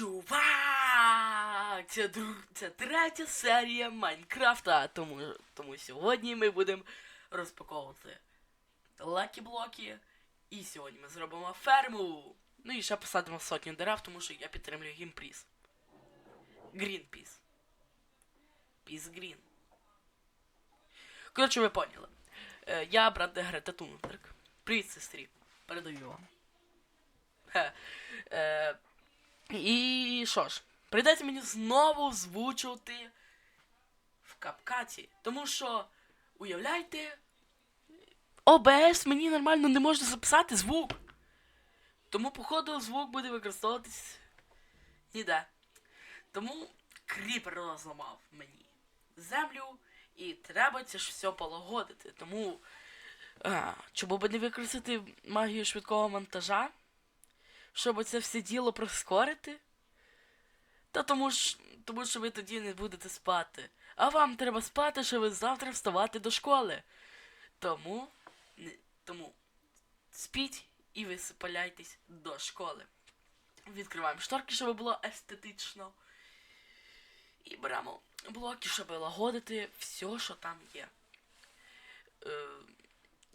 Чувак! Це, друг... це третя серія Майнкрафта, тому, тому сьогодні ми будемо розпаковувати лакі блоки. І сьогодні ми зробимо ферму. Ну і ще посадимо сотню дерев, тому що я підтримую гімпріс. Грінпіс. Піс Грін. Коротше, ви поняли. Е, я брат Грета Тунберг. Привіт, сестрі. Передаю вам. Хе. Е, і що ж, прийдеться мені знову озвучувати в капкаті. Тому що, уявляйте, ОБС мені нормально не може записати звук. Тому, походу, звук буде використовуватись ніде. Тому кріпер розламав мені землю, і треба це ж все полагодити. Тому, а, чому би не використати магію швидкого монтажа? Щоб це все діло прискорити? Та тому ж, тому що ви тоді не будете спати. А вам треба спати, щоб завтра вставати до школи. Тому, не, тому спіть і висипаляйтесь до школи. Відкриваємо шторки, щоб було естетично. І беремо блоки, щоб лагодити все, що там є. Е,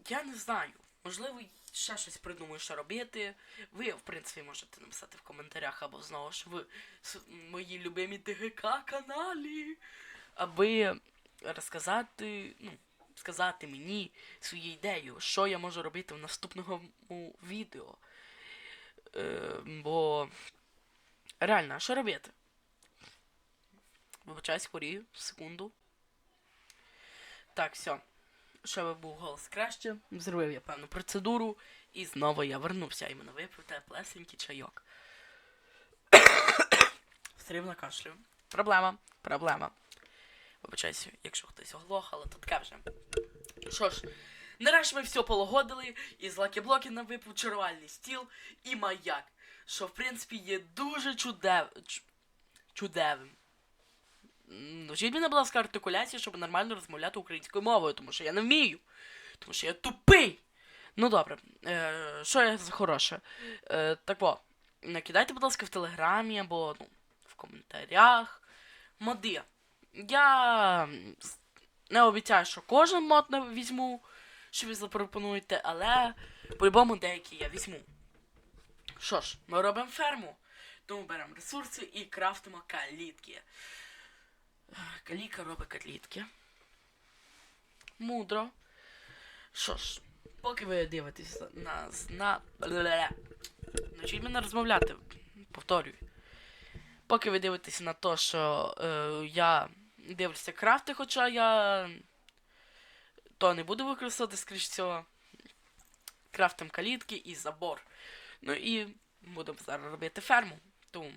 я не знаю. Можливо, ще щось придумаю, що робити. Ви, в принципі, можете написати в коментарях або знову ж в моїй любимій ТГК каналі, аби розказати, ну, сказати мені свою ідею, що я можу робити в наступному відео. Е, бо реально, що робити? Вибачаюсь, хворію, секунду. Так, все. Щоб був голос краще, зробив я певну процедуру, і знову я вернувся іменно випив теплесенький чайок. Рівно кашлю. Проблема, проблема. Вибачайся, якщо хтось оглох, але то таке вже. Що ж, нарешті ми все полагодили, і з лакі-блоки нам випав чарувальний стіл і маяк, що в принципі є дуже чудев... чудевим. М, Навчіть мене, будь ласка, артикуляції, щоб нормально розмовляти українською мовою, тому що я не вмію. Тому що я тупий. Ну добре, е, що я за хороше? Е, так о, накидайте, будь ласка, в телеграмі або ну, в коментарях. Моди. Я не обіцяю, що кожен мод не візьму, що ви запропонуєте, але по-любому деякі я візьму. Що ж, ми робимо ферму. Тому беремо ресурси і крафтимо калітки. Каліка робить котлітки. Мудро. Що ж, поки ви дивитесь на... на... Бле. Мене розмовляти. Повторюю. Поки ви дивитесь на те, що е, я дивлюся крафти, хоча я то не буду використовувати скоріш всього. Крафтим калітки і забор. Ну і будемо зараз робити ферму. Тому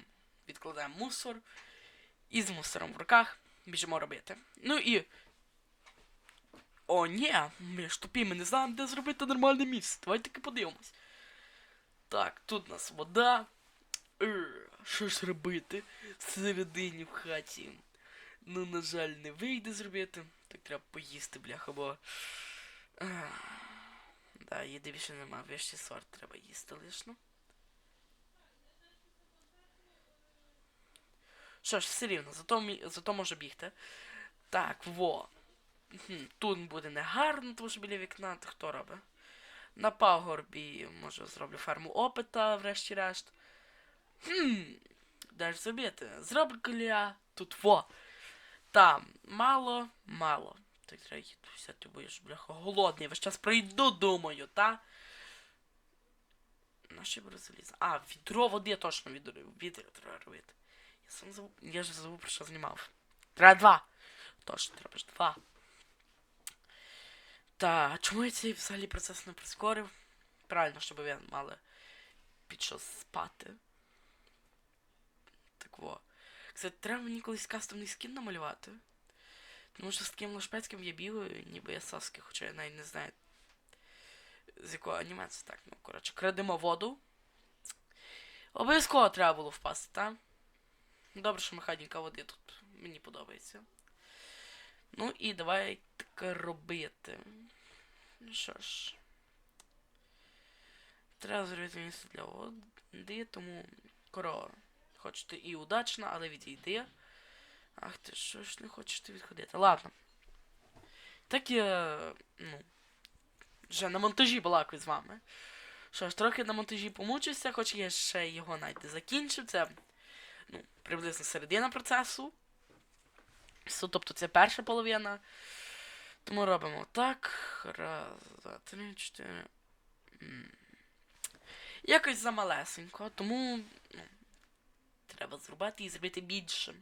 відкладаємо мусор. І з мусором в руках біжимо робити. Ну і. О, ні, ми ж тупі, ми не знаємо, де зробити нормальне місце. Давайте таки подивимось. Так, тут у нас вода. Що ж робити всередині в хаті? Ну, на жаль, не вийде зробити. Так треба поїсти, бляха, бо. Ах, Да, їди більше нема, вищий сорт треба їсти лишно. Що ж, все рівно, зато, зато можу бігти. Так, во. Тут буде негарно, тому що біля вікна то хто робить? На пагорбі, може, зроблю ферму опита, врешті-решт. Хм, ж зробити? Зроблю я тут во. Там мало, мало. Так треба їду взяти, бо я ж бляха голодний. Весь час прийду, думаю, та? На що беру залізо? А, відро води точно відро, відро треба робити. Я сам забув. Я ж забув про що знімав. Треба два. Точно, треба ж два. Та, чому я цей взагалі процес не прискорив? Правильно, щоб ви мали під що спати. Так во. Кстати, треба мені колись кастомний скін намалювати. Тому що з таким лошпецьким я бігаю, ніби я Саски, хоча я навіть не знаю. З якого анімації так, ну коротше, крадемо воду. Обов'язково треба було впасти, так? Добре, що механіка води тут мені подобається. Ну і давай таке робити. Ну що ж. Треба зробити місце для води, тому корова. Хочете і удачно, але відійди. Ах ти що ж не хочете відходити. Ладно. Так я. Ну. Вже на монтажі балакаю з вами. Що ж, трохи на монтажі помучуся, хоч я ще його навіть не закінчив. Це ну, приблизно середина процесу. Тобто це перша половина. Тому робимо так. Раз, два, три, чотири. Якось замалесенько, тому ну, треба зробити і зробити більше.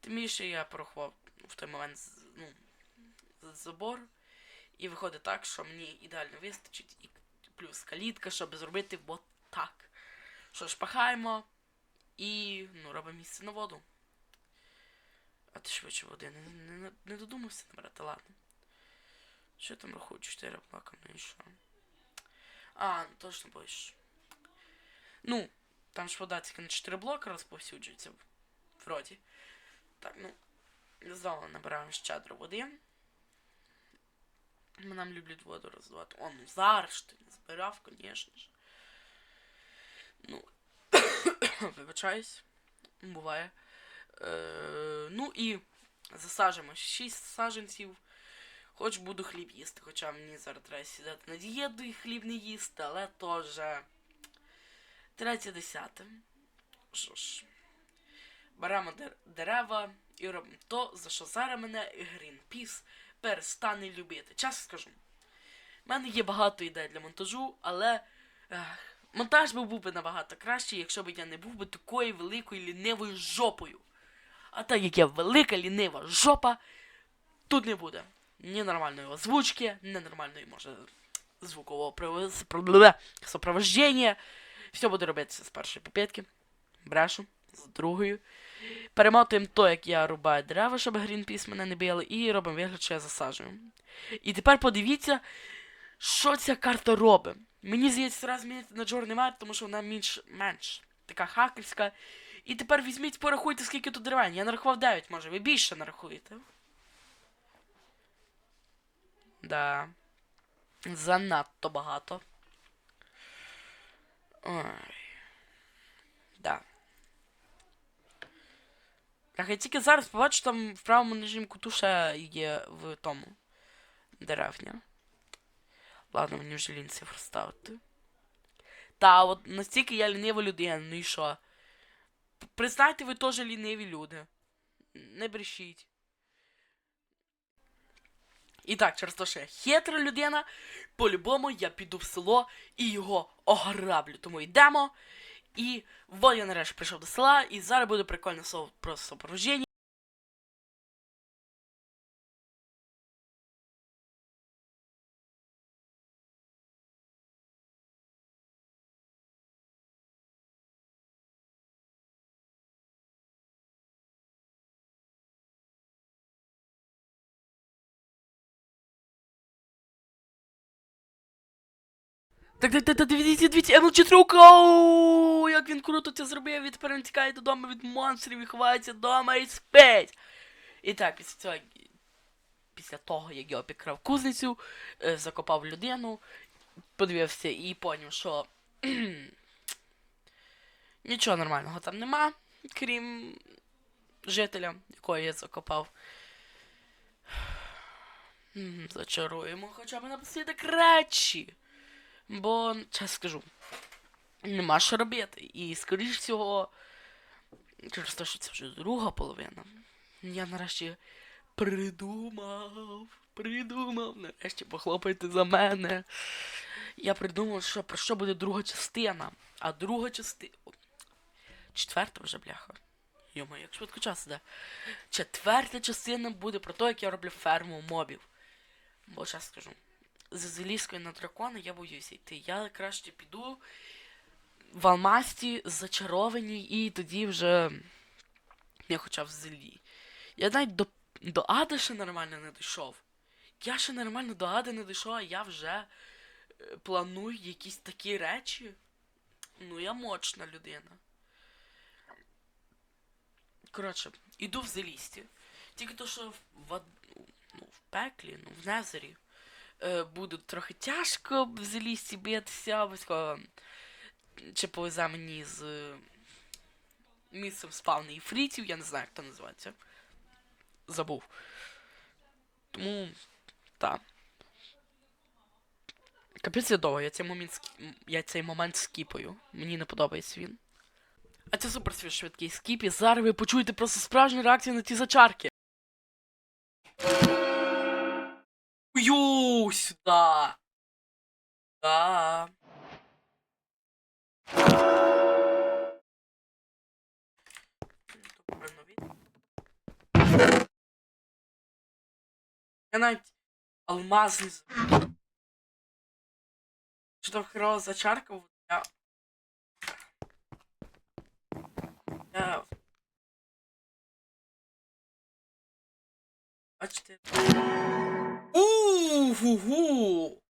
Тим більше я порахував в той момент ну, забор. І виходить так, що мені ідеально вистачить, і плюс калітка, щоб зробити от так. Що ж, пахаємо і ну, робимо місце на воду. А ти швидше води не, не, не, додумався набрати, ладно. Що я там рахую? 4 плака, ну і що? А, ну, точно будеш. Ну, там ж вода тільки на 4 блоки розповсюджується. Вроді. Так, ну. Знову набираємо щедро води. Ми нам люблять воду роздавати. О, ну зараз ти не збирав, звісно ж. Ну. Вибачаюсь. Буває. Е, ну і засаджуємо 6 саджанців. Хоч буду хліб їсти, хоча мені зараз треба сідати на дієту і хліб не їсти, але вже третє десяте. Що ж, беремо дерева і робимо то, за що зараз мене Greenpeace перестане любити. Чесно скажу. У мене є багато ідей для монтажу, але ех, монтаж був би набагато кращий, якщо б я не був би такою великою лінивою жопою. А так як я велика лінива жопа, тут не буде ні нормальної озвучки, ні нормальної, може, звукового сопровождення. Все буде робитися з першої попитки. Брешу, з другої. Перемотуємо то, як я рубаю дерева, щоб Greenpeace мене не били, і робимо вигляд, що я засаджую. І тепер подивіться, що ця карта робить. Мені здається, треба змінити на Джор немає, тому що вона менш, менш така хакерська. І тепер візьміть, порахуйте, скільки тут деревень. Я нарахував 9, може, ви більше нарахуєте. Да. Занадто багато. Ой. Да. Так, я тільки зараз побачу, там в правому нижньому куту є в тому. Деревня. Ладно, мені вже лінь цифру ставити. Та, от настільки я лінива людина, ну і що? Признайте, ви теж ліниві люди. Не брешіть. І так, через те, що я хитра людина, по-любому я піду в село і його ограблю. Тому йдемо. І вот я нарешті прийшов до села, і зараз буде прикольне слово про сопровождення. Так, так, так, так, дивіться, дивіться, МЛ4 Оу, як він круто це зробив, і тепер він тікає додому від монстрів і ховається вдома і спить. І так, після цього, після того, як я обікрав кузницю, е, закопав людину, подивився і поняв, що нічого нормального там нема, крім жителя, якого я закопав. Зачаруємо хоча б напослідок речі. Бо, чесно скажу, нема що робити. І, скоріш всього, через те, що це вже друга половина. Я нарешті придумав. Придумав. Нарешті похлопайте за мене. Я придумав, що про що буде друга частина. А друга частина. Четверта вже, бляха. Йома, як швидко час іде. Четверта частина буде про те, як я роблю ферму мобів. Бо чесно скажу з Зеліської на дракона я боюся йти. Я краще піду в Алмасті зачарованій і тоді вже я хоча в зелі. Я навіть до, до Ади ще нормально не дійшов. Я ще нормально до Ади не дійшов, а я вже е, планую якісь такі речі. Ну, я мощна людина. Коротше, іду в Зелісті. Тільки то, що в, ад- ну, в пеклі, ну, в Незері буде трохи тяжко в залісі битися, близько чи повезе мені з е, місцем спавни іфрітів, я не знаю, як це називається. Забув. Тому. Так. Капець довго, я цей момент скі- я цей момент скіпаю. Мені не подобається він. А це супер свій швидкий скіп, і зараз ви почуєте просто справжню реакцію на ті зачарки. Сюда. Да. Я навіть алмазний з- Що там херова зачарка, от я... Я... Бачите? 呜呼呼！